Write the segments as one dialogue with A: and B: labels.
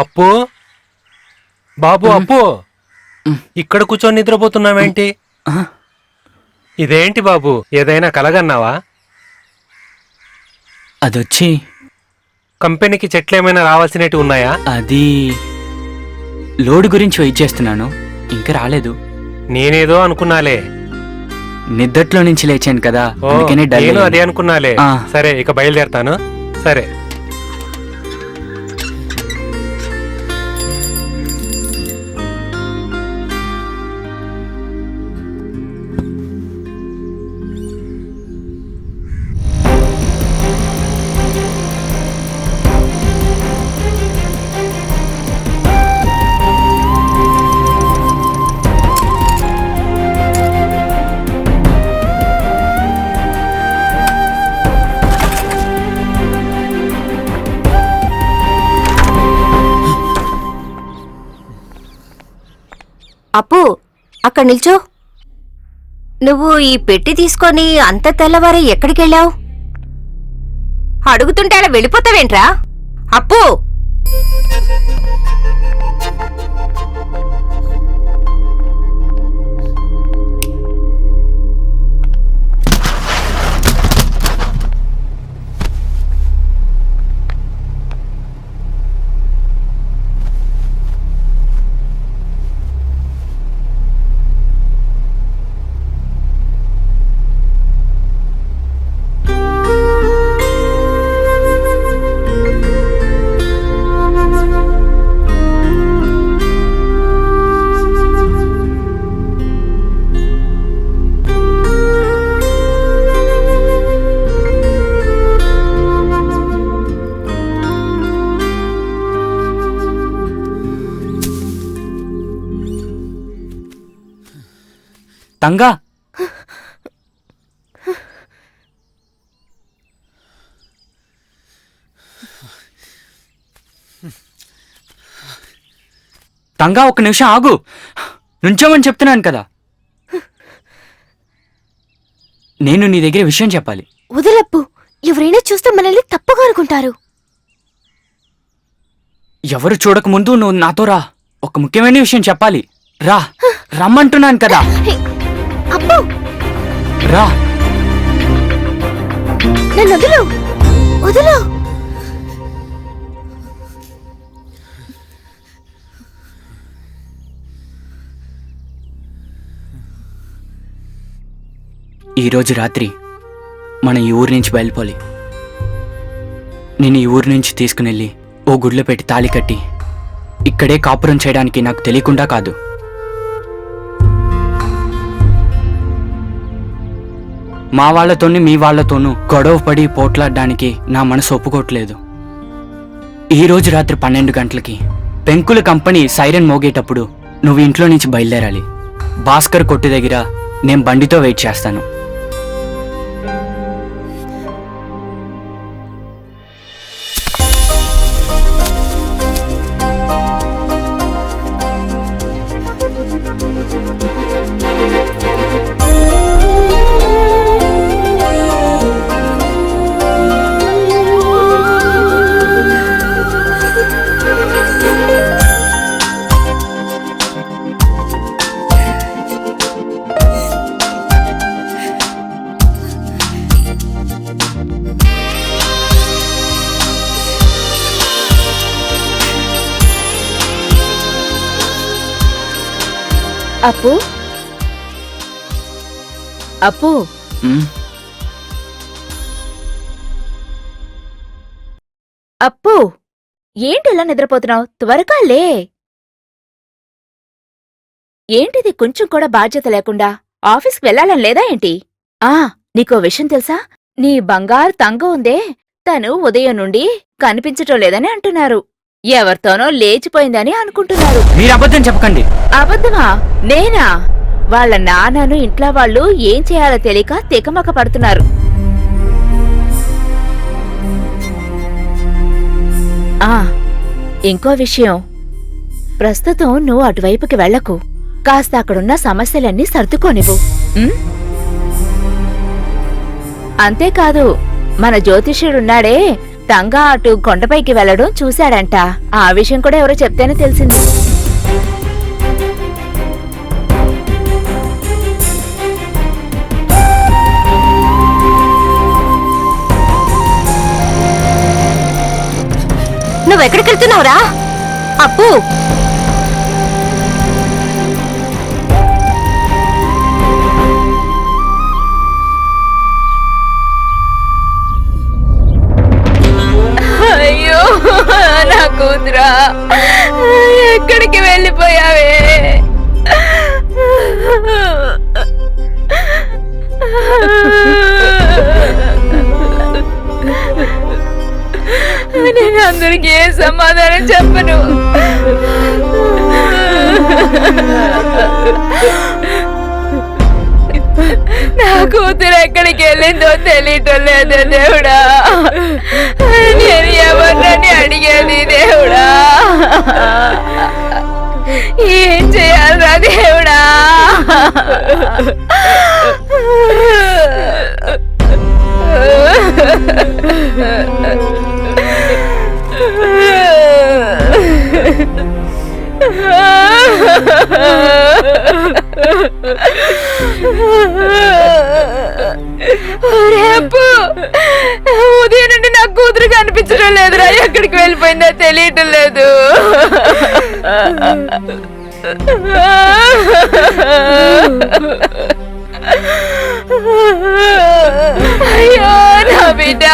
A: అప్పు? బాబు అప్పు? ఇక్కడ కూర్చొని నిద్రపోతున్నావేంటి? ఇదేంటి బాబు? ఏదైనా కలగన్నావా?
B: అదొచ్చి
A: కంపెనీకి చెట్లు ఏమైనా రావాల్సినవి ఉన్నాయా?
B: అది లోడ్ గురించి వెయిట్ చేస్తున్నాను. ఇంకా రాలేదు.
A: నేనేదో అనుకున్నాలే.
B: నిద్దట్లో నుంచి లేచాను కదా. అందుకనే డల్
A: నేను
B: అయ్యాను.
A: అదే అనుకున్నాలే.
B: ఆ.
A: సరే ఇక బయలుదేరతాను. సరే.
C: అప్పు అక్కడ నిల్చో. నువ్వు ఈ పెట్టి తీసుకొని అంత తెల్లవారి ఎక్కడికెళ్ళావు? అడుగుతుంటే అలా వెళ్ళిపోతావేంట్రా? అప్పు!
B: తంగా. తంగా ఒక నిమిషం ఆగు. నుంచోమని చెప్తున్నాను కదా. నేను నీ దగ్గర విషయం చెప్పాలి.
C: వదలప్పు ఎవరైనా చూస్తే మనల్ని తప్పుగా అనుకుంటారు.
B: ఎవరు చూడక ముందు నువ్వు నాతో రా. ఒక ముఖ్యమైన విషయం చెప్పాలి. రా. రమ్మంటున్నాను కదా. రా.
C: నన్ను వదులు. వదులు.
B: ఈరోజు రాత్రి మనం ఈ ఊరి నుంచి బయలుపోలి. నేను ఈ ఊరి నుంచి తీసుకునెళ్ళి ఓ గుడిలో పెట్టి తాళి కట్టి ఇక్కడే కాపురం చేయడానికి నాకు తెలియకుండా కాదు. మా వాళ్ళతోని మీ వాళ్ళతోనూ గొడవ పడి పోట్లాడడానికి నా మనసు ఒప్పుకోవట్లేదు ఈరోజు రాత్రి పన్నెండు గంటలకి పెంకుల కంపెనీ సైరన్ మోగేటప్పుడు నువ్వు ఇంట్లో నుంచి బయలుదేరాలి. భాస్కర్ కొట్టు దగ్గర నేను బండితో వెయిట్ చేస్తాను.
D: అప్పు? అప్పు. అప్పు? ఏంటి ఇలా నిద్రపోతున్నావు? త్వరగా లే. ఏంటిది? కొంచెం కూడా బాధ్యత లేకుండా ఆఫీస్కి వెళ్ళాలని లేదా ఏంటి? ఆ నీకో విషయం తెలుసా? నీ బంగారు తంగ ఉందే తను ఉదయం నుండి కనిపించటం లేదని అంటున్నారు. ఎవరితోనో లేచిపోయిందని అనుకుంటున్నారు.
B: మీరు అబద్ధం చెప్పకండి.
D: అబద్ధమా? నేనా? వాళ్ళ నాన్నను ఇంట్లో వాళ్ళు ఏం చేయాలో తెలియక తికమక పడుతున్నారు. ఆ ఇంకో విషయం. ప్రస్తుతం నువ్వు అటువైపుకి వెళ్ళకు. కాస్త అక్కడున్న సమస్యలన్నీ సర్దుకోనివ్వు? అంతేకాదు మన జ్యోతిష్యుడున్నాడే తంగా అటు కొండపైకి వెళ్ళడం చూశాడంట. ఆ విషయం కూడా ఎవరో చెప్తేనే తెలిసింది.
C: నువ్వెక్కడికి వెళ్తున్నావురా అప్పు!
D: కూతురా ఎక్కడికి వెళ్ళిపోయావే? నేను అందరికి ఏ సమాధానం చెప్పను. నా కూతురు ఎక్కడికి వెళ్ళిందో తెలియటం లేదు దేవుడా. నేను ఎవరు వెళ్ళిపోయిందో తెలియటం లేదు. అయ్యో నా బిడ్డ.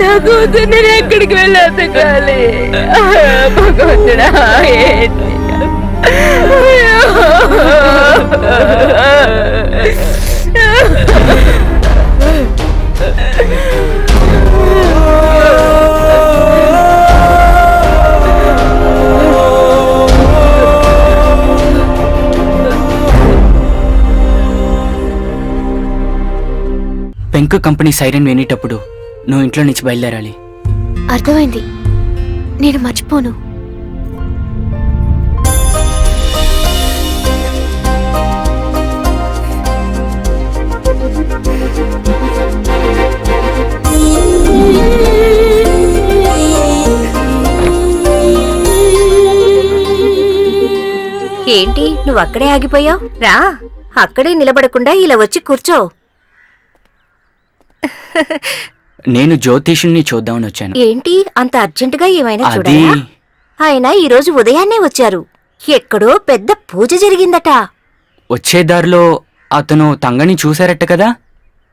D: నా కూతురు నేను ఎక్కడికి వెళ్ళాలి భగవంతుడా ఏంటి?
B: పెంకు కంపెనీ సైరన్ వినేటప్పుడు నువ్వు ఇంట్లో నుంచి బయలుదేరాలి.
C: అర్థమైంది. నేను మర్చిపోను. ఏంటి నువ్వు అక్కడే ఆగిపోయావు? రా అక్కడే నిలబడకుండా ఇలా వచ్చి కూర్చో.
B: నేను జ్యోతిషుణ్ణి చూద్దామని వచ్చాను.
C: ఏంటి? అంత అర్జెంటుగా ఏమైనా
B: అది
C: చూడాలా? ఆయన ఈరోజు ఉదయాన్నే వచ్చారు. ఎక్కడో పెద్ద పూజ జరిగిందట.
B: వచ్చే దారిలో అతను తంగని చూశారట కదా?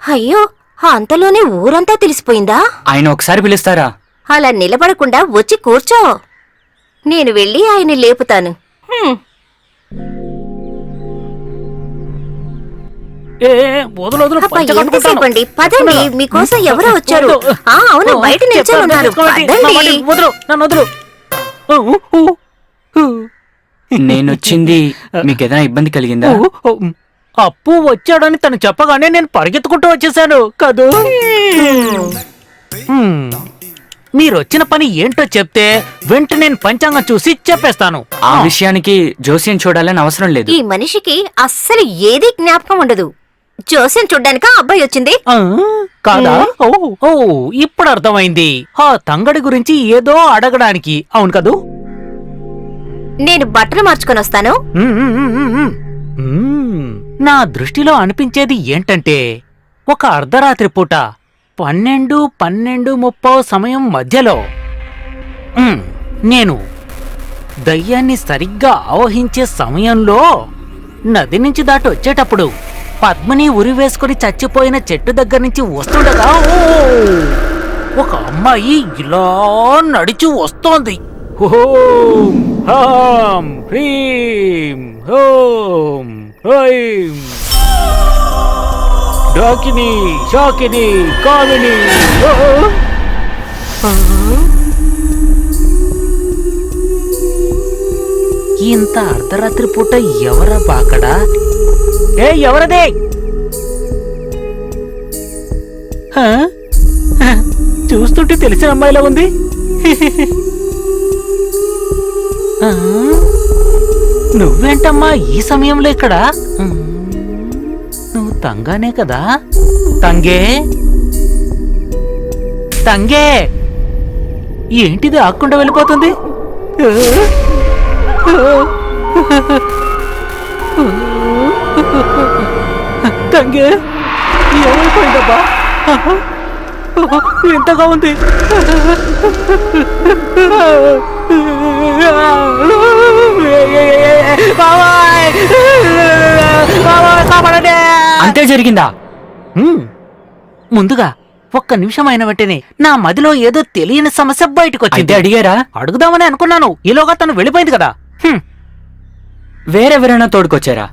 C: అయ్యో అంతలోనే ఊరంతా తెలిసిపోయిందా?
B: ఆయన ఒకసారి పిలుస్తారా?
C: అలా నిలబడకుండా వచ్చి కూర్చో. నేను వెళ్ళి ఆయన్ని లేపుతాను. హ్మ్.
E: ఏ వదలు వదలు
C: అబ్బా,
E: పంచ కట్టుకుంటాను.
C: ఎంతసేపు అండి పదండి మీకోసం ఎవరో వచ్చారు. ఆ అవును బయట నిల్చొని ఉన్నారు. పదండి.
E: వదలు నన్ను వదలు. ఊ, ఊ, ఊ,
B: నేనొచ్చింది. మీకు ఏదైనా ఇబ్బంది కలిగిందా?
E: ఊ, ఊ. అప్పు వచ్చాడని తను చెప్పగానే నేను పరిగెత్తుకుంటూ వచ్చేసాను. కదూ? హ్మ్. మీరు వచ్చిన పని ఏంటో చెప్తే వెంట నేను పంచాంగం చూసి చెప్పేస్తాను.
B: ఆ విషయానికి జోస్యం చూడాలని అవసరం లేదు.
C: ఈ మనిషికి అస్సలు ఏది జ్ఞాపకం ఉండదు. జోస్యం చూడ్డానికి ఆ అబ్బాయి వచ్చింది?
E: ఆ, కాదా? ఓ ఓ ఇప్పుడు అర్థమైంది. ఆ తంగడి గురించి ఏదో అడగడానికి. అవును కదూ?
C: నేను బట్టలు మార్చుకొని వస్తాను.
E: నా దృష్టిలో అనిపించేది ఏంటంటే ఒక అర్ధరాత్రి పూట పన్నెండు పన్నెండు ముప్పో సమయం మధ్యలో నేను దయ్యాన్ని సరిగ్గా ఆవహించే సమయంలో నది నుంచి దాటి వచ్చేటప్పుడు పద్మని ఉరి వేసుకుని చచ్చిపోయిన చెట్టు దగ్గర నుంచి వస్తుండగా ఓ! ఒక అమ్మాయి ఇలా నడిచి వస్తోంది షాకిని కామిని! ఇంత అర్ధరాత్రి పూట ఎవరా బాకడా ఏ ఎవరదే? హ? చూస్తుంటే తెలిసిన అమ్మాయిలా ఉంది. నువ్వేంటమ్మా ఈ సమయంలో ఇక్కడ? నువ్వు తంగానే కదా? తంగే? తంగే! ఏంటిది ఆకుండా వెళ్ళిపోతుంది? తంగే ఏమైపోయిందబ్బా వింతగా ఉంది!
B: అంతే జరిగిందా.
E: ముందుగా ఒక్క నిమిషం అయిన వెంటనే నా మదిలో ఏదో తెలియని సమస్య బయటకు వచ్చింది
B: అడిగారా
E: అడుగుదామని అనుకున్నాను ఈలోగా తను వెళ్ళిపోయింది కదా.
B: వేరెవరైనా తోడుకొచ్చారా.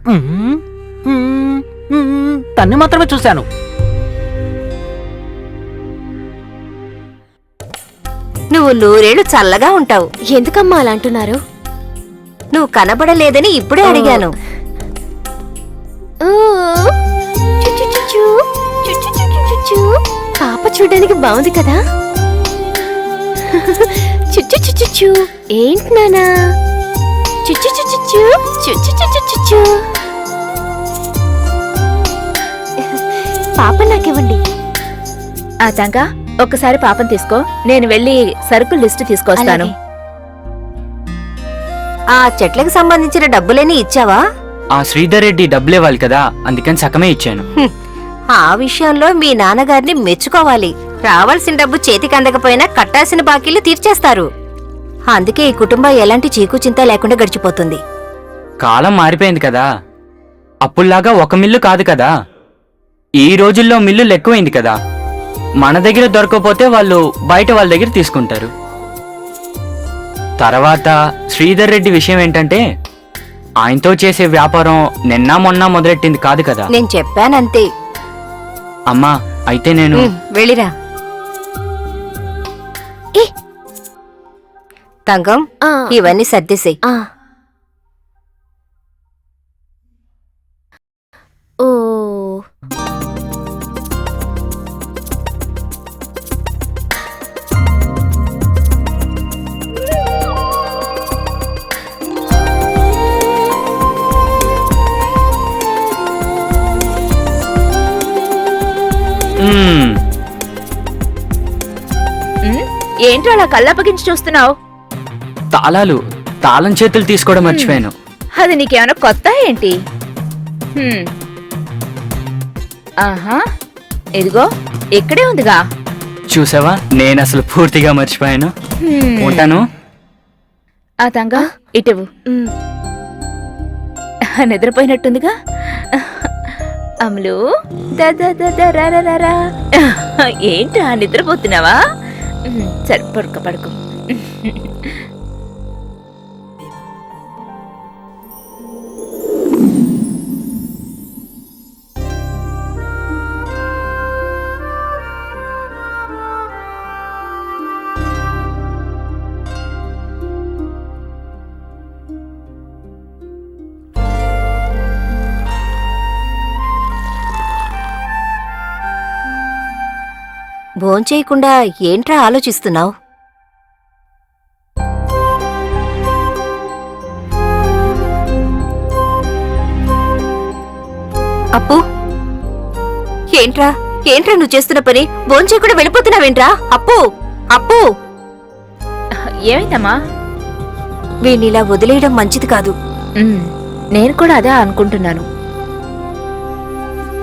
E: తన్ని మాత్రమే చూశాను.
C: నువ్వు నూరేళ్ళు చల్లగా ఉంటావు.
F: ఎందుకమ్మా అలా అంటున్నారు?
C: నువ్వు కనబడలేదని ఇప్పుడే అడిగాను.
F: పాప చూడడానికి బాగుంది కదా? చుచ్చు చుచ్చు ఏంటి నానా చుచ్చు చుచ్చు చు చుచ్చు చుచ్చు. చు పాప నాకివ్వండి.
D: ఆ తంగా ఒక్కసారి పాపం తీసుకో. నేను వెళ్ళి సరుకుల లిస్టు తీసుకొస్తాను.
C: ఆ చెట్లకు సంబంధించిన డబ్బులేని ఇచ్చావా?
B: ఆ శ్రీధర్ రెడ్డి డబ్బులు ఇవ్వాలి కదా అందుకని సగమే ఇచ్చాను.
C: హ్మ్. ఆ విషయంలో మీ నాన్నగారిని మెచ్చుకోవాలి. రావాల్సిన డబ్బు చేతికి అందకపోయినా కట్టాల్సిన బాకీలు తీర్చేస్తారు. అందుకే ఈ కుటుంబం ఎలాంటి చీకు చింత లేకుండా గడిచిపోతుంది.
B: కాలం మారిపోయింది కదా. అప్పుల్లాగా ఒక మిల్లు కాదు కదా. ఈ రోజుల్లో మిల్లులు ఎక్కువైంది కదా. మన దగ్గర దొరకకపోతే వాళ్ళు బయట వాళ్ళ దగ్గర తీసుకుంటారు. తర్వాత శ్రీధర్ రెడ్డి విషయం ఏంటంటే ఆయనతో చేసే వ్యాపారం నిన్న మొన్న మొదలెట్టింది కాదు కదా.
C: నేను చెప్పానంతే.
B: అమ్మా అయితే నేను
C: వెళ్ళిరా. తంగం
F: ఆ,
C: ఇవన్నీ సర్దేసేయ్.
D: అలా కళ్ళప్పగించి చూస్తున్నావు?
B: తాళాలు తాళం చేతులు తీసుకోవడం మర్చిపోయాను.
D: అది నీకేమైనా కొత్త ఏంటి? హ్మ్. ఆహా. ఇదిగో ఇక్కడే ఉందిగా.
B: చూసావా? నేను అసలు పూర్తిగా మర్చిపోయాను.
D: హ్మ్.
B: ఉంటాను.
D: ఆ తంగా ఇటువు. నిద్రపోయినట్టుందిగా. అమలు దా దా దా దా రా రా రా రా. ఏంటా నిద్రపోతున్నావా? సరే పడుకో పడుకో.
C: భోంచేయకుండా ఏంట్రా ఆలోచిస్తున్నావు? అప్పు? ఏంట్రా? ఏంట్రా నువ్వు చేస్తున్న పని? భోంచేయకుండా వెళ్ళిపోతున్నావేంట్రా? అప్పు? అప్పు?
D: ఏమైందమ్మా?
C: వీణ్ణిలా వదిలేయడం మంచిది కాదు.
D: నేను కూడా అదే అనుకుంటున్నాను.